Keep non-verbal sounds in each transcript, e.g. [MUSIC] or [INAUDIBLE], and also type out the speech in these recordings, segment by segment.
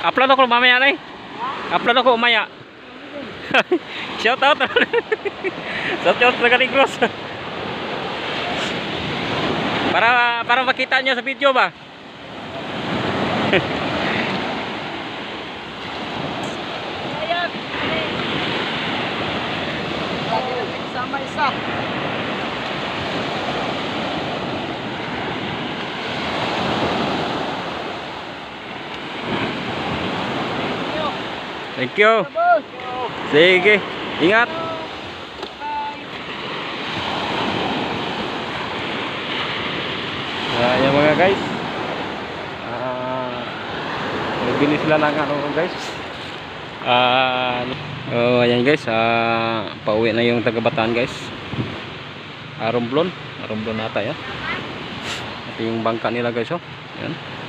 Upload ako mamaya na eh. Upload ako mamaya. [LAUGHS] Shout out. [LAUGHS] Shout out sa Negros. para para makita nyo sa video ba? Sama isa. Thank you. Sige. Ingat. Bye. Ayan mga guys. Ah, nagbili sila ng ano guys. Ah, oh, ayan guys. Ah, pauwi na yung taga Bataan guys. Aromblon, Aromblon nata yan. Ito yung bangka nila guys oh. Ayan.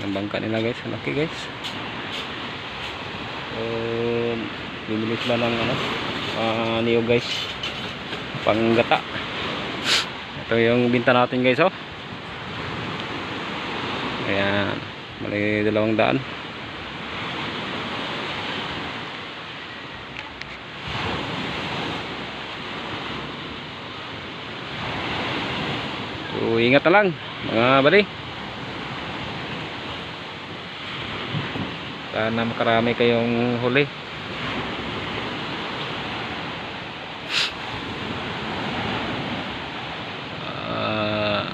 Yung bangka nila guys. Laki guys. Um, bumili sila ng ano, ah, niyo guys. Panggata. Ito yung binta natin guys oh. Ayan. Mali dalawang daan. So ingat na lang mga buddy. Sana makarami kayong huli. Ah,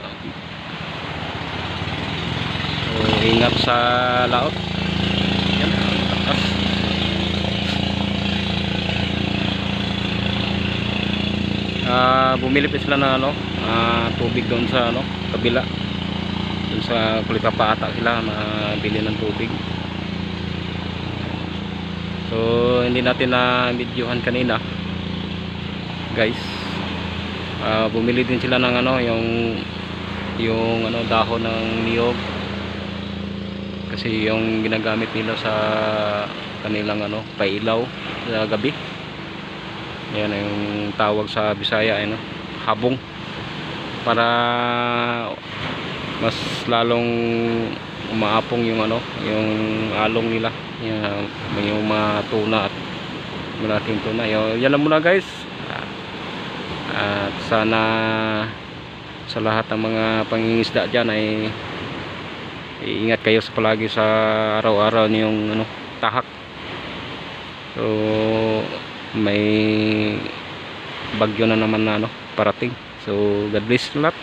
So, ingat sa laot. Yan, takas. Ah, bumili pa sila ng ano, ah, tubig doon sa ano, kabila. Doon sa Kulitapa ata sila na bili ng tubig. So, hindi natin na videohan kanina. Guys. Ah, bumili din sila ng ano, yung yung ano dahon ng niyog kasi yung ginagamit nila sa kanilang ano pailaw sa gabi yan yung tawag sa Bisaya ano habong para mas lalong umaapong yung ano yung along nila. Yung, yung mga tuna at malaking tuna. Yan, yan lang muna guys. At sana sa lahat ng mga pangingisda dyan ay iingat kayo sa palagi sa araw-araw niyong ano, tahak. So may bagyo na naman na ano, parating. So God bless lahat